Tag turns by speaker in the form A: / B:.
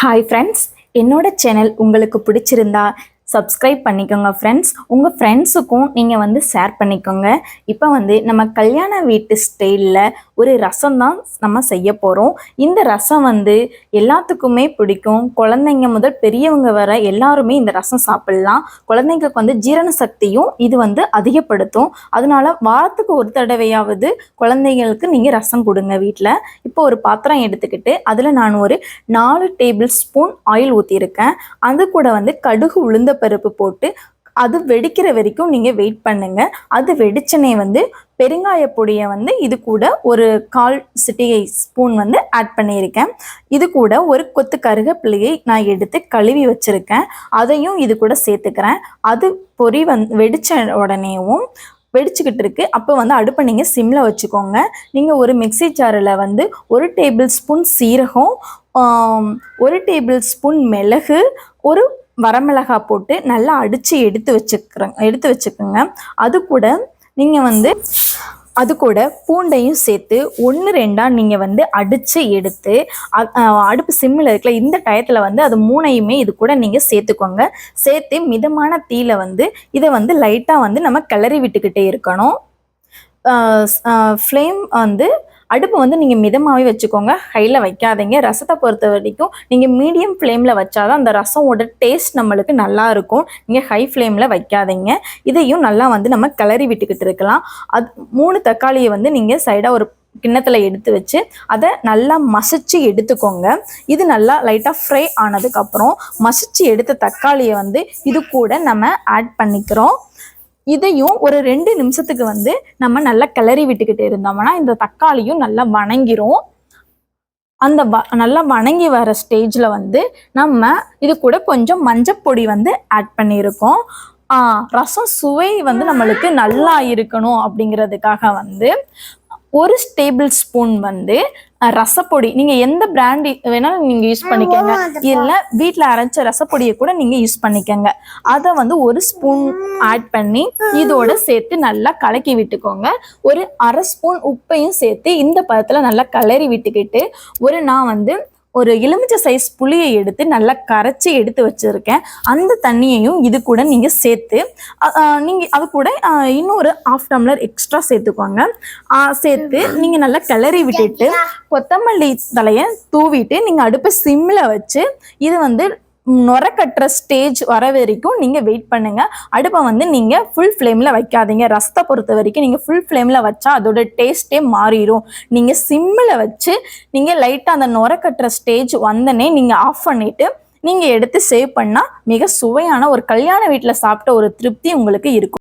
A: Hi friends என்னோட channel உங்களுக்கு பிடிச்சிருந்தா சப்ஸ்கிரைப் பண்ணிக்கோங்க ஃப்ரெண்ட்ஸ் உங்கள் ஃப்ரெண்ட்ஸுக்கும் நீங்கள் வந்து ஷேர் பண்ணிக்கோங்க. இப்போ வந்து நம்ம கல்யாண வீட்டு ஸ்டைலில் ஒரு ரசம் தான் நம்ம செய்ய போகிறோம் இந்த ரசம் வந்து எல்லாத்துக்குமே பிடிக்கும். குழந்தைங்க முதல் பெரியவங்க வர எல்லாருமே இந்த ரசம் சாப்பிட்லாம். குழந்தைங்களுக்கு வந்து ஜீரண சக்தியும் இது வந்து அதிகப்படுத்தும். அதனால வாரத்துக்கு ஒரு தடவையாவது குழந்தைங்களுக்கு நீங்கள் ரசம் கொடுங்க வீட்டில் இப்போ ஒரு பாத்திரம் எடுத்துக்கிட்டு அதில் நான் ஒரு நாலு டேபிள் ஸ்பூன் ஆயில் ஊற்றியிருக்கேன் அது கூட வந்து கடுகு உளுந்த பருப்பு போட்டு அது வெடிக்கிற வரைக்கும் நீங்கள் வெயிட் பண்ணுங்கள் அது வெடிச்சனே வந்து பெருங்காய பொடியை வந்து இது கூட ஒரு கால் சிட்டிகை ஸ்பூன் வந்து ஆட் பண்ணியிருக்கேன். இது கூட ஒரு கொத்து கருகப்பிள்ளையை நான் எடுத்து கழுவி வச்சுருக்கேன். அதையும் இது கூட சேர்த்துக்கிறேன். அது பொரி வந் வெடித்த உடனேவும் வெடிச்சுக்கிட்டு இருக்கு. அப்போ வந்து அடுப்பை நீங்கள் சிம்மில் வச்சுக்கோங்க. நீங்கள் ஒரு மிக்ஸி ஜாரில் வந்து ஒரு டேபிள் ஸ்பூன் சீரகம் ஒரு டேபிள் ஸ்பூன் மிளகு ஒரு வரமிளகாய் போட்டு நல்லா அடித்து எடுத்து வச்சுக்கிறேன் எடுத்து வச்சுக்கோங்க. அது கூட நீங்கள் வந்து அது கூட பூண்டையும் சேர்த்து ஒன்று ரெண்டாக நீங்கள் வந்து அடித்து எடுத்து அடுப்பு சிம்மில் இருக்கல இந்த டயத்தில் வந்து அது மூணையுமே இது கூட நீங்கள் சேர்த்துக்கோங்க. சேர்த்து மிதமான தீயில வந்து இதை வந்து லைட்டாக வந்து நம்ம கிளறி விட்டுக்கிட்டே இருக்கணும். ஃப்ளேம் வந்து அடுப்பு வந்து நீங்கள் மிதமாகவே வச்சுக்கோங்க. ஹையில் வைக்காதீங்க. ரசத்தை பொறுத்த வரைக்கும் நீங்கள் மீடியம் ஃப்ளேமில் வச்சாதான் அந்த ரசமோட டேஸ்ட் நம்மளுக்கு நல்லா இருக்கும். நீங்கள் ஹை ஃப்ளேமில் வைக்காதீங்க. இதையும் நல்லா வந்து நம்ம கிளறி விட்டுக்கிட்டு இருக்கலாம். அது மூணு தக்காளியை வந்து நீங்கள் சைடாக ஒரு கிண்ணத்தில் எடுத்து வச்சு அதை நல்லா மசிச்சு எடுத்துக்கோங்க. இது நல்லா லைட்டாக ஃப்ரை ஆனதுக்கப்புறம் மசிச்சு எடுத்த தக்காளியை வந்து இது கூட நம்ம ஆட் பண்ணிக்கிறோம். இதையும் ஒரு ரெண்டு நிமிஷத்துக்கு வந்து நம்ம நல்லா கிளறி விட்டுக்கிட்டு இருந்தோம்னா இந்த தக்காளியும் நல்லா வணங்கிரும். அந்த வ நல்லா வணங்கி வர ஸ்டேஜில் வந்து நம்ம இது கூட கொஞ்சம் மஞ்சப்பொடி வந்து ஆட் பண்ணியிருக்கோம். ரசம் சுவை வந்து நம்மளுக்கு நல்லா இருக்கணும் அப்படிங்கிறதுக்காக வந்து ஒரு டேபிள் ஸ்பூன் வந்து ரசப்பொடி. நீங்கள் எந்த பிராண்ட் வேணாலும் நீங்கள் யூஸ் பண்ணிக்கோங்க. இல்லை வீட்டில் அரைச்ச ரசப்பொடியை கூட நீங்கள் யூஸ் பண்ணிக்கோங்க. அதை வந்து ஒரு ஸ்பூன் ஆட் பண்ணி இதோட சேர்த்து நல்லா கலக்கி விட்டுக்கோங்க. ஒரு அரை ஸ்பூன் உப்பையும் சேர்த்து இந்த பதத்தில் நல்லா கிளறி விட்டுக்கிட்டு ஒரு நான் வந்து ஒரு எலுமிச்சை சைஸ் புளியை எடுத்து நல்லா கரைச்சி எடுத்து வச்சுருக்கேன். அந்த தண்ணியையும் இது கூட நீங்கள் சேர்த்து நீங்கள் அது கூட இன்னொரு ஆஃப் டம்ளர் எக்ஸ்ட்ரா சேர்த்துக்கோங்க. சேர்த்து நீங்கள் நல்லா கிளறி விட்டுட்டு கொத்தமல்லி தலையை தூவிட்டு நீங்கள் அடுப்பை சிம்மில் வச்சு இது வந்து நுரக்கட்டுற ஸ்டேஜ் வர வரைக்கும் நீங்கள் வெயிட் பண்ணுங்கள் அடுப்பை வந்து நீங்கள் ஃபுல் ஃப்ளேமில் வைக்காதீங்க. ரசத்தை பொறுத்த வரைக்கும் நீங்கள் ஃபுல் ஃப்ளேமில் வச்சா அதோட டேஸ்ட்டே மாறிடும் நீங்கள் சிம்மில் வச்சு நீங்கள் லைட்டாக அந்த நுரக்கட்டுற ஸ்டேஜ் வந்தனே நீங்கள் ஆஃப் பண்ணிவிட்டு நீங்கள் எடுத்து சேவ் பண்ணால் மிக சுவையான ஒரு கல்யாண வீட்டில் சாப்பிட்ட ஒரு திருப்தி உங்களுக்கு இருக்கும்.